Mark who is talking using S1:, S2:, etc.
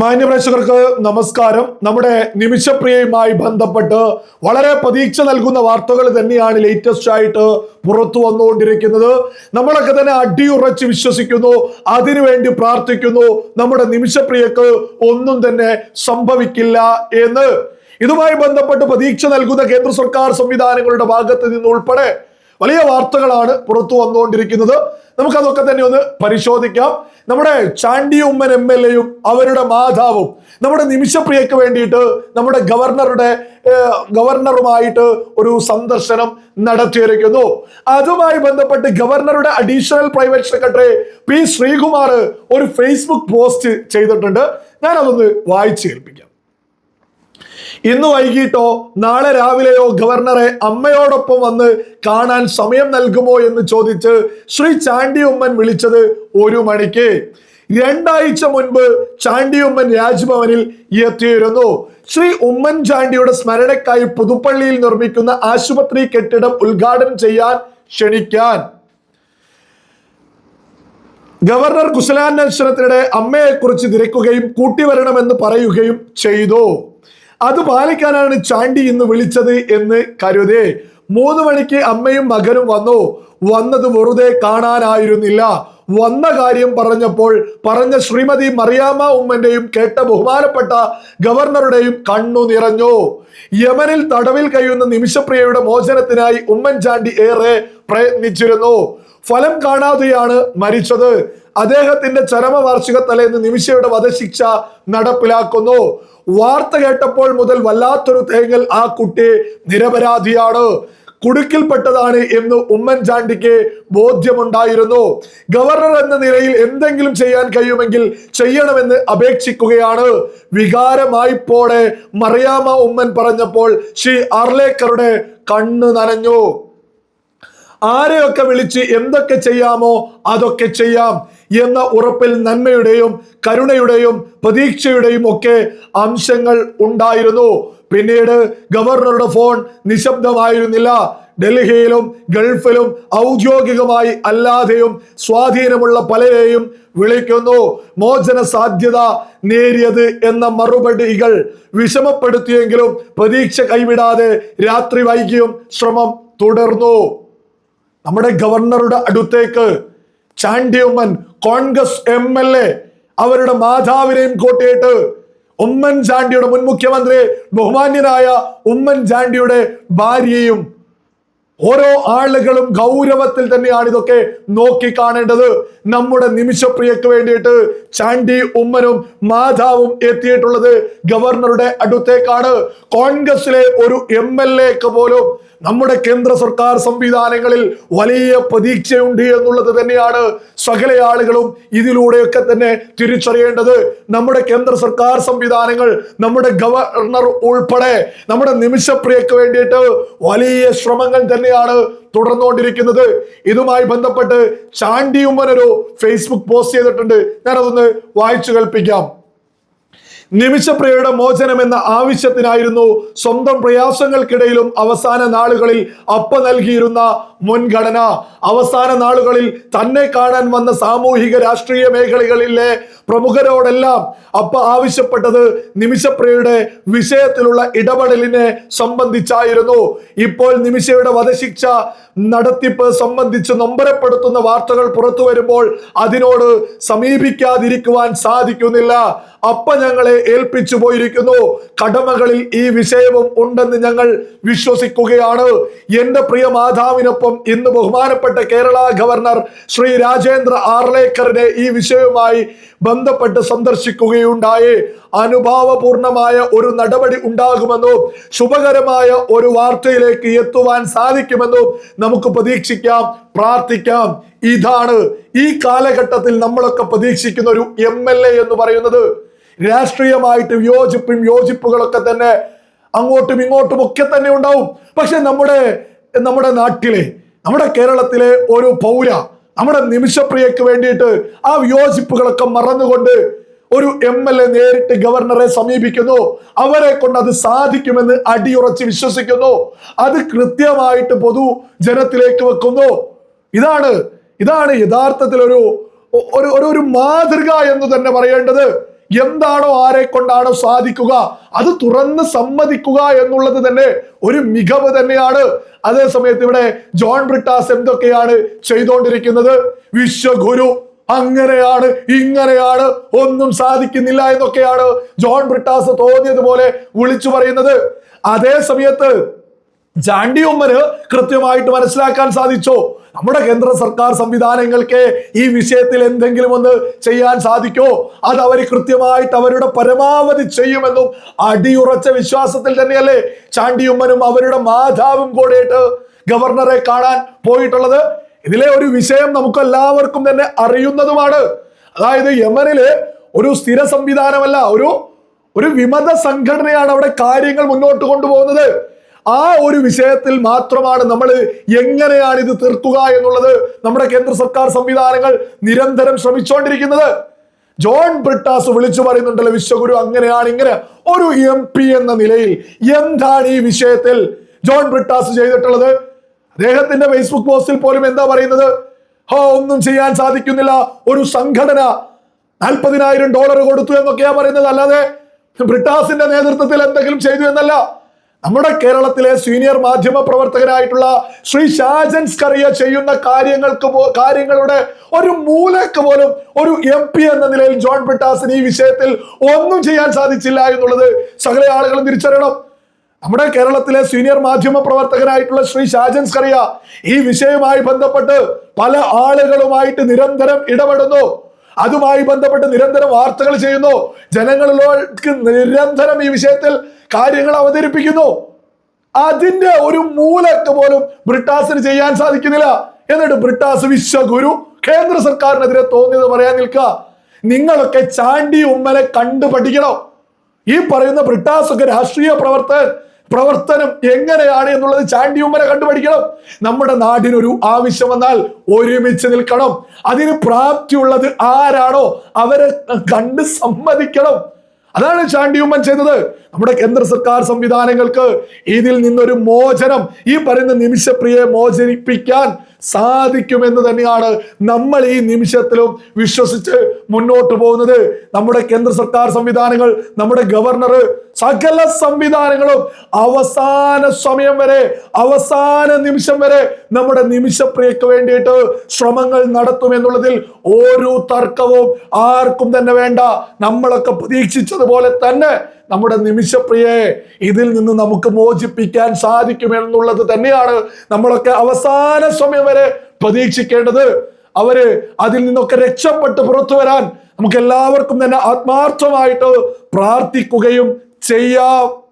S1: മാന്യപ്രേക്ഷകർക്ക് നമസ്കാരം. നമ്മുടെ നിമിഷപ്രിയയുമായി ബന്ധപ്പെട്ട് വളരെ പ്രതീക്ഷ നൽകുന്ന വാർത്തകൾ തന്നെയാണ് ലേറ്റസ്റ്റ് ആയിട്ട് പുറത്തു വന്നുകൊണ്ടിരിക്കുന്നത്. നമ്മളൊക്കെ തന്നെ അടിയുറച്ച് വിശ്വസിക്കുന്നു അതിനുവേണ്ടി പ്രാർത്ഥിക്കുന്നു. നമ്മുടെ നിമിഷപ്രിയക്ക് ഒന്നും തന്നെ സംഭവിക്കില്ല എന്ന്. ഇതുമായി ബന്ധപ്പെട്ട് പ്രതീക്ഷ നൽകുന്ന കേന്ദ്ര സർക്കാർ സംവിധാനങ്ങളുടെ ഭാഗത്ത് നിന്ന് ഉൾപ്പെടെ വലിയ വാർത്തകളാണ് പുറത്തു വന്നുകൊണ്ടിരിക്കുന്നത്. നമുക്കതൊക്കെ തന്നെ ഒന്ന് പരിശോധിക്കാം. നമ്മുടെ ചാണ്ടി ഉമ്മൻ എം എൽ എയും അവരുടെ മാതാവും നമ്മുടെ നിമിഷപ്രിയക്ക് വേണ്ടിയിട്ട് നമ്മുടെ ഗവർണറുടെ ഗവർണറുമായിട്ട് ഒരു സന്ദർശനം നടത്തിയിരിക്കുന്നു. അതുമായി ബന്ധപ്പെട്ട് ഗവർണറുടെ additional private secretary P Sreekumar ഒരു ഫേസ്ബുക്ക് പോസ്റ്റ് ചെയ്തിട്ടുണ്ട്. ഞാൻ അതൊന്ന് വായിച്ചു കേൾപ്പിക്കാം. ഇന്ന് വൈകിട്ടോ നാളെ രാവിലെയോ ഗവർണറെ അമ്മയോടൊപ്പം വന്ന് കാണാൻ സമയം നൽകുമോ എന്ന് ചോദിച്ച് ശ്രീ ചാണ്ടി ഉമ്മൻ വിളിച്ചത് ഒരു മണിക്ക്. രണ്ടാഴ്ച മുൻപ് ചാണ്ടിയമ്മൻ രാജ്ഭവനിൽ എത്തിയിരുന്നു. ശ്രീ ഉമ്മൻചാണ്ടിയുടെ സ്മരണയ്ക്കായി പുതുപ്പള്ളിയിൽ നിർമ്മിക്കുന്ന ആശുപത്രി കെട്ടിടം ഉദ്ഘാടനം ചെയ്യാൻ ക്ഷണിക്കാൻ. ഗവർണർ കുശലാന്വേഷണത്തിനിടെ അമ്മയെക്കുറിച്ച് തിരക്കുകയും കൂട്ടിവരണമെന്ന് പറയുകയും ചെയ്തു. അത് പാലിക്കാനാണ് ചാണ്ടി ഇന്ന് വിളിച്ചത് എന്ന് കരുതേ. മൂന്ന് മണിക്ക് അമ്മയും മകനും വന്നു. വന്നത് വെറുതെ കാണാനായിരുന്നില്ല. വന്ന കാര്യം പറഞ്ഞപ്പോൾ പറഞ്ഞ ശ്രീമതി മറിയാമ്മ ഉമ്മന്റെയും കേട്ട ബഹുമാനപ്പെട്ട ഗവർണറുടെയും കണ്ണു നിറഞ്ഞു. യമനിൽ തടവിൽ കഴിയുന്ന നിമിഷപ്രിയയുടെ മോചനത്തിനായി ഉമ്മൻചാണ്ടി ഏറെ പ്രയത്നിച്ചിരുന്നു. ഫലം കാണാതെയാണ് മരിച്ചത്. അദ്ദേഹത്തിന്റെ ചരമവാർഷിക തലേന്ന് നിമിഷയുടെ വധശിക്ഷ നടപ്പിലാക്കുന്നു. വാർത്ത കേട്ടപ്പോൾ മുതൽ വല്ലാത്തൊരു തേങ്ങൽ ആ കുട്ടി നിരപരാധിയാണ്. കുടുക്കിൽപ്പെട്ടതാണ് എന്ന് ഉമ്മൻചാണ്ടിക്ക് ബോധ്യമുണ്ടായിരുന്നു. ഗവർണർ എന്ന നിലയിൽ എന്തെങ്കിലും ചെയ്യാൻ കഴിയുമെങ്കിൽ ചെയ്യണമെന്ന് അപേക്ഷിക്കുകയാണ്. വികാരമായിപ്പോടെ മറിയാമ ഉമ്മൻ പറഞ്ഞപ്പോൾ ശ്രീ ആർലേക്കറുടെ കണ്ണ് നനഞ്ഞു. ആരെയൊക്കെ വിളിച്ച് എന്തൊക്കെ ചെയ്യാമോ അതൊക്കെ ചെയ്യാം എന്ന ഉറപ്പിൽ നന്മയുടെയും കരുണയുടെയും പ്രതീക്ഷയുടെയും ഒക്കെ അംശങ്ങൾ ഉണ്ടായിരുന്നു. പിന്നീട് ഗവർണറുടെ ഫോൺ നിശബ്ദമായിരുന്നില്ല. ഡൽഹിയിലും ഗൾഫിലും ഔദ്യോഗികമായി അല്ലാതെയും സ്വാധീനമുള്ള പലരെയും വിളിക്കുന്നു. മോചന സാധ്യത നേരിയത് എന്ന മറുപടികൾ വിഷമപ്പെടുത്തിയെങ്കിലും പ്രതീക്ഷ കൈവിടാതെ രാത്രി വൈകിയും ശ്രമം തുടർന്നു. നമ്മുടെ ഗവർണറുടെ അടുത്തേക്ക് Chandy Oommen Congress M L A അവരുടെ മാതാവിനെയും കൂട്ടിയിട്ട് ഉമ്മൻ ചാണ്ടിയുടെ മുൻ മുഖ്യമന്ത്രി ബഹുമാന്യനായ ഉമ്മൻ ചാണ്ടിയുടെ ഭാര്യയും ഓരോ ആളുകളും ഗൗരവത്തിൽ തന്നെയാണ് ഇതൊക്കെ നോക്കി കാണേണ്ടത് നമ്മുടെ നിമിഷപ്രിയക്ക് വേണ്ടിയിട്ട് ചാണ്ടി ഉമ്മനും മാതാവും എത്തിയിട്ടുള്ളത് ഗവർണറുടെ അടുത്തേക്കാണ്. കോൺഗ്രസിലെ ഒരു എം എൽ എക്ക് പോലും നമ്മുടെ കേന്ദ്ര സർക്കാർ സംവിധാനങ്ങളിൽ വലിയ പ്രതീക്ഷയുണ്ട് എന്നുള്ളത് തന്നെയാണ് സകല ആളുകളും ഇതിലൂടെയൊക്കെ തന്നെ തിരിച്ചറിയേണ്ടത്. നമ്മുടെ കേന്ദ്ര സർക്കാർ സംവിധാനങ്ങൾ നമ്മുടെ ഗവർണർ ഉൾപ്പെടെ നമ്മുടെ നിമിഷപ്രിയക്ക് വേണ്ടിയിട്ട് വലിയ ശ്രമങ്ങൾ തന്നെയാണ് തുടർന്നുകൊണ്ടിരിക്കുന്നത്. ഇതുമായി ബന്ധപ്പെട്ട് ചാണ്ടിയുമ്മൻ ഒരു ഫേസ്ബുക്ക് പോസ്റ്റ് ചെയ്തിട്ടുണ്ട്. ഞാനതൊന്ന് വായിച്ചു കേൾപ്പിക്കാം. നിമിഷപ്രിയയുടെ മോചനം എന്ന ആവശ്യത്തിനായിരുന്നു സ്വന്തം പ്രയാസങ്ങൾക്കിടയിലും അവസാന നാളുകളിൽ അപ്പ നൽകിയിരുന്ന മുൻഗണന. അവസാന നാളുകളിൽ തന്നെ കാണാൻ വന്ന സാമൂഹിക രാഷ്ട്രീയ മേഖലകളിലെ പ്രമുഖരോടെല്ലാം അപ്പ ആവശ്യപ്പെട്ടത് നിമിഷപ്രിയയുടെ വിഷയത്തിലുള്ള ഇടപെടലിനെ സംബന്ധിച്ചായിരുന്നു. ഇപ്പോൾ നിമിഷയുടെ വധശിക്ഷ നടത്തിപ്പ് സംബന്ധിച്ച് നൊമ്പരപ്പെടുത്തുന്ന വാർത്തകൾ പുറത്തു വരുമ്പോൾ അതിനോട് സമീപിക്കാതിരിക്കുവാൻ സാധിക്കുന്നില്ല. അപ്പ ഞങ്ങളെ ഏൽപ്പിച്ചു പോയിരിക്കുന്നു. കടമകളിൽ ഈ വിഷയവും ഉണ്ടെന്ന് ഞങ്ങൾ വിശ്വസിക്കുകയാണ്. എന്റെ പ്രിയ മാതാവിനൊപ്പം ഇന്ന് ബഹുമാനപ്പെട്ട കേരള ഗവർണർ ശ്രീ രാജേന്ദ്ര ആർലേക്കറിനെ ഈ വിഷയവുമായി ബന്ധപ്പെട്ട് സന്ദർശിക്കുകയുണ്ടായി. അനുഭാവപൂർണമായ ഒരു നടപടി ഉണ്ടാകുമെന്നും ശുഭകരമായ ഒരു വാർത്തയിലേക്ക് എത്തുവാൻ സാധിക്കുമെന്നും നമുക്ക് പ്രതീക്ഷിക്കാം പ്രാർത്ഥിക്കാം. ഇതാണ് ഈ കാലഘട്ടത്തിൽ നമ്മളൊക്കെ പ്രതീക്ഷിക്കുന്ന ഒരു എ എന്ന് പറയുന്നത്. രാഷ്ട്രീയമായിട്ട് വിയോജിപ്പും യോജിപ്പുകളൊക്കെ തന്നെ അങ്ങോട്ടും ഇങ്ങോട്ടും ഒക്കെ തന്നെ ഉണ്ടാവും. പക്ഷെ നമ്മുടെ നമ്മുടെ നാട്ടിലെ നമ്മുടെ കേരളത്തിലെ ഒരു പൗര നമ്മുടെ നിമിഷപ്രിയക്ക് വേണ്ടിയിട്ട് ആ വിയോജിപ്പുകളൊക്കെ മറന്നുകൊണ്ട് ഒരു എം എൽ എ നേരിട്ട് ഗവർണറെ സമീപിക്കുന്നു. അവരെ കൊണ്ട് അത് സാധിക്കുമെന്ന് അടിയുറച്ച് വിശ്വസിക്കുന്നു. അത് കൃത്യമായിട്ട് പൊതു ജനത്തിലേക്ക് വെക്കുന്നു. ഇതാണ് ഇതാണ് യഥാർത്ഥത്തിൽ ഒരു ഒരു ഒരു മാതൃക എന്ന് തന്നെ പറയേണ്ടത്. എന്താണോ ആരെ കൊണ്ടാണോ സാധിക്കുക അത് തുറന്ന് സമ്മതിക്കുക എന്നുള്ളത് തന്നെ ഒരു മികവ് തന്നെയാണ്. അതേ സമയത്ത് ഇവിടെ ജോൺ ബ്രിട്ടാസ് എന്തൊക്കെയാണ് ചെയ്തുകൊണ്ടിരിക്കുന്നത് വിശ്വഗുരു അങ്ങനെയാണ് ഇങ്ങനെയാണ് ഒന്നും സാധിക്കുന്നില്ല എന്നൊക്കെയാണ് ജോൺ ബ്രിട്ടാസ് തോന്നിയതുപോലെ വിളിച്ചു പറയുന്നത്. അതേ സമയത്ത് ജാണ്ടി ഉമ്മന് കൃത്യമായിട്ട് മനസ്സിലാക്കാൻ സാധിച്ചോ. നമ്മുടെ കേന്ദ്ര സർക്കാർ സംവിധാനങ്ങൾക്ക് ഈ വിഷയത്തിൽ എന്തെങ്കിലും ഒന്ന് ചെയ്യാൻ സാധിക്കോ? അത് അവർ കൃത്യമായിട്ട് അവരുടെ പരമാവധി ചെയ്യുമെന്നും അടിയുറച്ച വിശ്വാസത്തിൽ തന്നെയല്ലേ ചാണ്ടിയുമ്മനും അവരുടെ മാതാവും കൂടെയിട്ട് ഗവർണറെ കാണാൻ പോയിട്ടുള്ളത്. ഇതിലെ ഒരു വിഷയം നമുക്ക് എല്ലാവർക്കും തന്നെ അറിയുന്നതുമാണ്. അതായത് യമനിൽ ഒരു സ്ഥിര സംവിധാനമല്ല ഒരു ഒരു വിമത സംഘടനയാണ് അവിടെ കാര്യങ്ങൾ മുന്നോട്ട് കൊണ്ടുപോകുന്നത്. ആ ഒരു വിഷയത്തിൽ മാത്രമാണ് നമ്മൾ എങ്ങനെയാണ് ഇത് തീർക്കുക എന്നുള്ളത് നമ്മുടെ കേന്ദ്ര സർക്കാർ സംവിധാനങ്ങൾ നിരന്തരം ശ്രമിച്ചുകൊണ്ടിരിക്കുന്നത്. ജോൺ ബ്രിട്ടാസ് വിളിച്ചു പറയുന്നുണ്ടല്ലോ വിശ്വഗുരു അങ്ങനെയാണ് ഇങ്ങനെ. ഒരു എം പി എന്ന നിലയിൽ എന്താണ് ഈ വിഷയത്തിൽ ജോൺ ബ്രിട്ടാസ് ചെയ്തിട്ടുള്ളത്? അദ്ദേഹത്തിന്റെ ഫേസ്ബുക്ക് പോസ്റ്റിൽ പോലും എന്താ പറയുന്നത്? ഹോ ഒന്നും ചെയ്യാൻ സാധിക്കുന്നില്ല. ഒരു സംഘടന നാൽപ്പതിനായിരം ഡോളർ കൊടുത്തു എന്നൊക്കെയാ പറയുന്നത്. അല്ലാതെ ബ്രിട്ടാസിന്റെ നേതൃത്വത്തിൽ എന്തെങ്കിലും ചെയ്തു എന്നല്ല. നമ്മുടെ കേരളത്തിലെ സീനിയർ മാധ്യമ പ്രവർത്തകരായിട്ടുള്ള ശ്രീ ഷാജൻ സ്കറിയ ചെയ്യുന്ന കാര്യങ്ങൾക്ക് കാര്യങ്ങളുടെ ഒരു മൂലക്ക് പോലും ഒരു എം പി എന്ന നിലയിൽ ജോൺ പിട്ടാസിന് ഈ വിഷയത്തിൽ ഒന്നും ചെയ്യാൻ സാധിച്ചില്ല എന്നുള്ളത് സകല ആളുകളും തിരിച്ചറിയണം. നമ്മുടെ കേരളത്തിലെ സീനിയർ മാധ്യമ പ്രവർത്തകനായിട്ടുള്ള ശ്രീ ഷാജൻ സ്കറിയ ഈ വിഷയവുമായി ബന്ധപ്പെട്ട് പല ആളുകളുമായിട്ട് നിരന്തരം ഇടപെടുന്നു. അതുമായി ബന്ധപ്പെട്ട് നിരന്തരം വാർത്തകൾ ചെയ്യുന്നു. ജനങ്ങളിലേക്ക് നിരന്തരം ഈ വിഷയത്തിൽ കാര്യങ്ങൾ അവതരിപ്പിക്കുന്നു. അതിന്റെ ഒരു മൂലക്ക് പോലും ബ്രിട്ടാസിന് ചെയ്യാൻ സാധിക്കുന്നില്ല. എന്നിട്ട് ബ്രിട്ടാസ് വിശ്വഗുരു കേന്ദ്ര സർക്കാരിനെതിരെ തോന്നിയത് പറയാൻ നിൽക്കുക. നിങ്ങളൊക്കെ ചാണ്ടി ഉമ്മനെ കണ്ടു പഠിക്കണം ഈ പറയുന്ന ബ്രിട്ടാസ് ഒക്കെ രാഷ്ട്രീയ പ്രവർത്തകൻ. പ്രവർത്തനം എങ്ങനെയാണ് എന്നുള്ളത് ചാണ്ടി ഉമ്മനെ കണ്ടുപഠിക്കണം നമ്മുടെ നാടിനൊരു ആവശ്യം വന്നാൽ ഒരുമിച്ച് നിൽക്കണം. അതിന് പ്രാപ്തിയുള്ളത് ആരാണോ അവരെ കണ്ട് സമ്മതിക്കണം. അതാണ് ചാണ്ടിയുമ്മൻ ചെയ്തത്. നമ്മുടെ കേന്ദ്ര സർക്കാർ സംവിധാനങ്ങൾക്ക് ഇതിൽ നിന്നൊരു മോചനം ഈ പറയുന്ന നിമിഷപ്രിയെ മോചനിപ്പിക്കാൻ സാധിക്കുമെന്ന് തന്നെയാണ് നമ്മൾ ഈ നിമിഷത്തിലും വിശ്വസിച്ച് മുന്നോട്ട് പോകുന്നത്. നമ്മുടെ കേന്ദ്ര സർക്കാർ സംവിധാനങ്ങൾ നമ്മുടെ ഗവർണർ സകല സംവിധാനങ്ങളും അവസാന സമയം വരെ അവസാന നിമിഷം വരെ നമ്മുടെ നിമിഷപ്രിയക്ക് വേണ്ടിയിട്ട് ശ്രമങ്ങൾ നടത്തുമെന്നുള്ളതിൽ ഓരോ തർക്കവും ആർക്കും തന്നെ വേണ്ട. നമ്മളൊക്കെ പ്രതീക്ഷിച്ചതുപോലെ തന്നെ നമ്മുടെ നിമിഷപ്രിയെ ഇതിൽ നിന്ന് നമുക്ക് മോചിപ്പിക്കാൻ സാധിക്കുമെന്നുള്ളത് തന്നെയാണ് നമ്മളൊക്കെ അവസാന സമയം വരെ പ്രതീക്ഷിക്കേണ്ടത്. അവർ അതിൽ നിന്നൊക്കെ രക്ഷപ്പെട്ട് പുറത്തു വരാൻ നമുക്ക് എല്ലാവർക്കും തന്നെ ആത്മാർത്ഥമായിട്ട് പ്രാർത്ഥിക്കുകയും ചെയ്യാം.